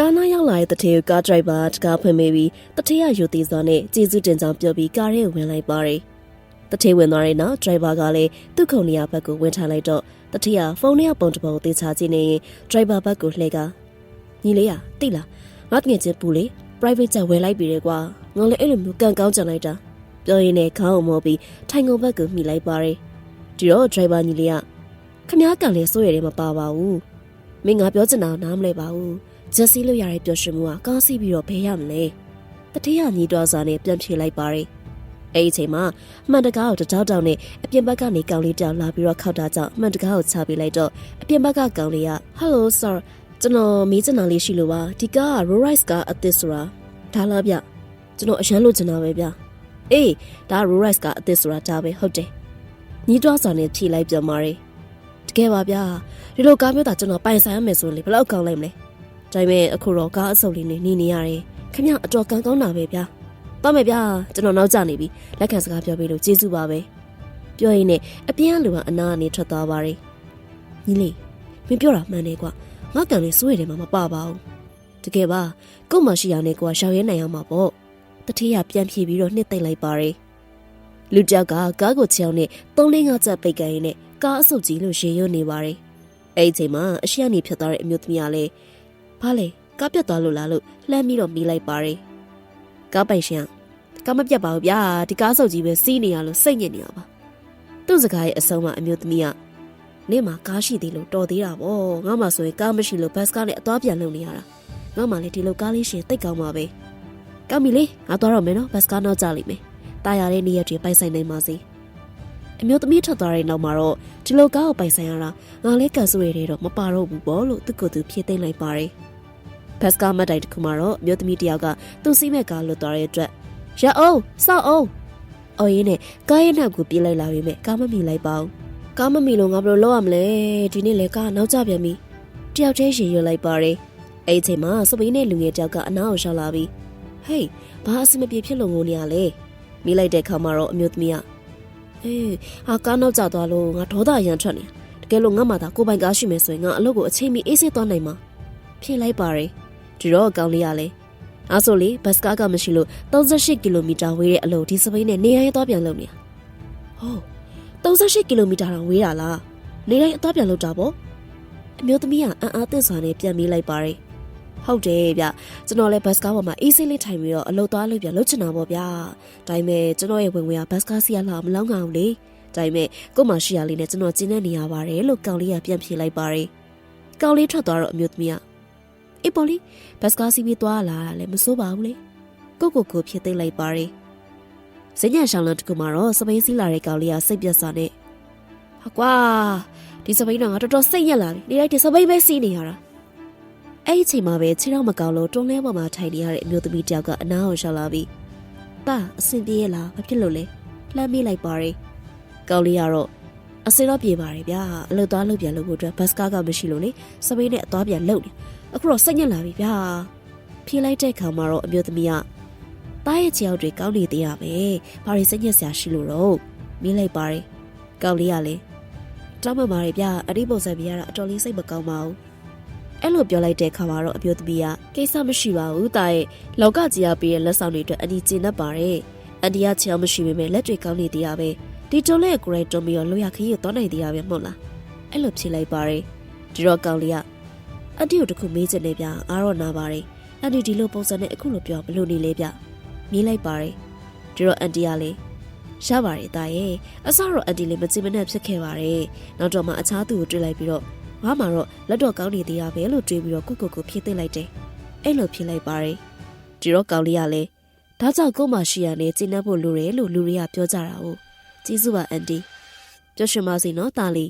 ကားနားရောက်လာတဲ့တထေကိုကားဒရိုက်ဘာတကားဖွင့်မိပြီးတထေကယူသေးစွာနဲ့ကျေးဇူးတင်ကြောင်းပြောပြီးကားထဲကိုဝင်လိုက်ပါတယ်တထေဝင်သွားတဲ့နောက်ဒရိုက်ဘာကလည်းသူ့ခုံနေရာဘက်ကိုဝင်ထားလိုက်တော့တထေကဖုန်းထဲကပုံတစ်ပုံကိုသေချာကြည့်နေရင်ဒရိုက်ဘာဘက်ကိုလှည့်ကညီလေးရတိလားငါတငယ်ချင်းပူလေ private jet ဝယ်လိုက်ပြီလေကွာငါလည်းအဲ့လိုမျိုးကန်ကောင်းကြံလိုက်တာပြောရင်းနဲ့ခေါင်းအောင်မောပြီးထိုင်ကုန်ဘက်ကိုမိလိုက်ပါတယ်ဒီတော့ဒရိုက်ဘာညီလေးကခမားကန်လေစိုးရတယ်မပါပါဘူးမင်းငါပြောချင်တာနားမလဲပါဘူး ဂျက်စီလို့ရတဲ့ပျော်ရွှင်မှုကကားစီးပြီးတော့ဘယ်ရမလဲတတိယညီတော်စာနဲ့ပြန်ဖြေလိုက်ပါတယ်အဲ့ဒီအချိန်မှာမှန်တကားကိုတကြောက်တောက်နဲ့အပြင်ဘက်ကနေကောင်လေးတောင်လာပြီးတော့ခောက်တာကြောင့်မှန်တကားကိုချပေးလိုက်တော့အပြင်ဘက်ကကောင်လေးက Hello sir ကျွန်တော်မေးချင်တာလေးရှိလို့ပါဒီကားက Roll Rice ကားအသစ်ဆိုတာဒါလားဗျကျွန်တော်အရန်လို့ချင်တာပဲဗျအေးဒါ Roll Rice ကားအသစ်ဆိုတာဒါပဲဟုတ်တယ်ညီတော်စာနဲ့ဖြေလိုက်ပြန်ပါတယ်တကယ်ပါဗျဒီလိုကားမျိုးတာကျွန်တော်ပိုင်ဆိုင်ရမယ်ဆိုရင်လေဘယ်လောက်ကောင်းလိုက်မလဲ ဒါပေမဲ့အခုတော့ကားအဆုပ်လေးနဲ့နေနေရတယ်ခင်ဗျအတော်ကန်ကောင်းတာပဲဗျာတော့မယ်ဗျာကျွန်တော်နောက်ကျနေပြီလက်ခံစကားပြောပေးလို့ကျေးဇူးပါပဲပြောရင်းနဲ့အပြင်ကလူကအနာကနေထွက်သွားပါတယ်ညီလေးမင်းပြောတာမှန်တယ်ကွာငါကန်လေးစိုးရတယ်မှာမပါပါဘူးတကယ်ပါကို့မရှိရနဲ့ကွာရှောင်ရဲနိုင်အောင်မှာပေါ့တထေးရပြန်ဖြေပြီးတော့နှစ်သိမ့်လိုက်ပါတယ်လူတယောက်ကကားကိုချောင်းနဲ့သုံးလင်းငါချက်ပိတ်ကန်ရင်းနဲ့ကားအဆုပ်ကြီးလို့ရေရွနေပါတယ်အဲ့ဒီအချိန်မှာအရှိအနေဖြစ်သွားတဲ့အမျိုးသမီးကလည်း ဘာလဲကားပြတ်သွားလို့လားလို့လှမ်းပြီးတော့မိလိုက်ပါတယ်ကားပိုင်ရှင်ကကားမပြတ်ပါဘူးဗျာဒီကားစုပ်ကြီးပဲစီးနေရလို့စိတ်ညစ်နေရပါသူ့စကားရဲ့အဆုံးမှာအမျိုးသမီးကနေ့မှာကားရှိသေးလို့တော်သေးတာဗောငါမှဆိုရင်ကားမရှိလို့ဘတ်စကားနဲ့အသွားပြန်လုပ်နေရတာငါမှလည်းဒီလိုကားလေးရှင်တိတ်ကောင်းပါပဲကောင်းပြီလေငါသွားတော့မယ်နော်ဘတ်စကားနောက်ကြလိမ့်မယ်တာယာတဲ့နေ့ရက်တွေပိုင်ဆိုင်နိုင်ပါစေအမျိုးသမီးထွက်သွားတဲ့နောက်မှာတော့ဒီလိုကားကိုပိုင်ဆိုင်ရတာငါလည်းကန်ဆူရတဲ့တော့မပါတော့ဘူးပေါ့လို့သူ့ကိုယ်သူဖြေသိမ့်လိုက်ပါတယ် ဘတ်စကားမတ်တိုင်တစ်ခုမှာတော့မြို့သမီးတယောက်ကသူ့စီးမဲ့ကားလွတ်သွားတဲ့အတွက်ရအောင်စောက်အောင်အော်ရင်းနဲ့ကားရဲ့နောက်ကိုပြေးလိုက်လာပြီမဲ့ကားမမီလိုက်ပါဘူးကားမမီလို့ငါဘယ်လိုလုပ်ရမလဲဒီနေ့လေကားနောက်ကျပြန်ပြီတယောက်တည်းရေရွလိုက်ပါတယ်အဲ့ဒီအချိန်မှာစပိန်နဲ့လူငယ်တယောက်ကအနားကိုရှောက်လာပြီးဟေးဘာအဆင်မပြေဖြစ်လို့ငိုနေရလဲမိလိုက်တဲ့ခါမှာတော့အမျိုးသမီးကအေးဟာကားနောက်ကျသွားလို့ငါဒေါသအရန်ထွက်နေတကယ်လို့ငါမှသာကိုယ်ပိုင်ကားရှိမယ်ဆိုရင်ငါအလုပ်ကိုအချိန်မီအေးဆေးသွားနိုင်မှာဖြစ်လိုက်ပါတယ် ဒီတော့အကောင်လေးရလဲအားဆိုလေဘတ်စကားကမရှိလို့38ကီလိုမီတာဝေးတဲ့အလုပ်ဒီစပိန်နဲ့နေတိုင်းအသွားပြန်လုပ်နေတာဟုတ်38ကီလိုမီတာတောင်ဝေးတာလားနေတိုင်းအသွားပြန်လုပ်တာပေါ့အမျိုးသမီးကအံ့အားသင့်စွာနဲ့ပြန်မေးလိုက်ပါတယ်ဟုတ်တယ်ဗျကျွန်တော်လည်းဘတ်စကားပေါ်မှာအေးဆေးလေးထိုင်ပြီးတော့အလုပ်သွားလုပ်ပြန်လုပ်ချင်တာပေါ့ဗျာဒါပေမဲ့ကျွန်တော်ရဲ့ဝင်ငွေကဘတ်စကားစီရလာမလောင်းအောင်လေဒါပေမဲ့ကို့မရှိရလေးနဲ့ကျွန်တော်ကျင်းနေနေရပါတယ်လို့ကောင်လေးကပြန်ဖြေလိုက်ပါတယ်ကောင်လေးထွက်သွားတော့အမျိုးသမီးက အေးပေါ်လီဘတ်စကားစီးပြီးသွားလာတာလည်းမစိုးပါဘူးလေကိုကိုကိုဖြစ်သိမ့်လိုက်ပါတယ်စညံရှောင်းလန်တကူမှာတော့စပိန်စီးလာတဲ့ကောင်လေးကစိတ်ပြတ်စွာနဲ့ဟာကွာဒီစပိန်တော့ငါတော်တော်စိတ်ရက်လာပြီနေလိုက်ဒီစပိန်ပဲစီးနေရတာအဲ့ဒီအချိန်မှာပဲခြေထောက်မကောင်းလို့တွန်းလဲပေါ်မှာထိုင်နေရတဲ့အမျိုးသမီးတယောက်ကအနားကိုရှောက်လာပြီးတာအဆင်ပြေရဲ့လားဘာဖြစ်လို့လဲလှမ်းမိလိုက်ပါတယ်ကောင်လေးကတော့အစင်တော့ပြေပါတယ်ဗျာအလုပ်သွားလုပ်ပြန်လုပ်ဖို့အတွက်ဘတ်စကားကမရှိလို့လေစပိန်နဲ့အသွားပြန်လုပ်နေ အခုတော့စိတ်ညစ်လာပြီဗျာဖြေလိုက်တဲ့ခါမှာတော့အမျိုးသမီးကတားရဲ့ခြေောက်တွေကောင်းနေသေးရပဲဘာတွေစိတ်ညစ်စရာရှိလို့တော့မင်းလိုက်ပါတယ်ကောက်လေးကလည်းတောင်းပန်ပါတယ်ဗျာအဒီပုံစံပြရတာအတော်လေးစိတ်မကောင်းပါဘူးအဲ့လိုပြောလိုက်တဲ့ခါမှာတော့အမျိုးသမီးကကိစ္စမရှိပါဘူးတားရဲ့လောကကြီးရပေးတဲ့လက်ဆောင်တွေအတွက်အဒီကျင်တတ်ပါတယ်အန်ဒီကချောင်းမရှိပေမဲ့လက်တွေကောင်းနေသေးရပဲဒီတုံးလေးကိုရိုက်တွန်ပြီးတော့လိုရခရီးကိုသွားနိုင်သေးရပဲမဟုတ်လားအဲ့လိုဖြေလိုက်ပါတယ်ဒီတော့ကောက်လေးက အန်တီကိုတခုမေးချင်နေဗျာအားတော့နာပါတယ်အန်တီဒီလိုပုံစံနဲ့အခုလိုပြောဘလို့နေလဲဗျမေးလိုက်ပါတယ်ဒီတော့အန်တီကလည်းရပါတယ်တာရဲ့အစတော့အန်တီလေးမကြည့်မနဲ့ဖြစ်ခဲ့ပါတယ်နောက်တော့မှအခြားသူကိုတွေ့လိုက်ပြီးတော့ငါမှတော့လက်တော့ကောင်းနေသေးရပဲလို့တွေးပြီးတော့ကုကုကိုဖြည့်သိမ့်လိုက်တယ်အဲ့လိုဖြည့်လိုက်ပါတယ်ဒီတော့ကောင်လေးကလည်းဒါကြောင့်ကို့မရှိရနဲ့ကျင်းနှပ်ဖို့လိုတယ်လို့လူတွေကပြောကြတာ哦ကျေးဇူးပါအန်တီပြောရှင်ပါစေနော်တာလီ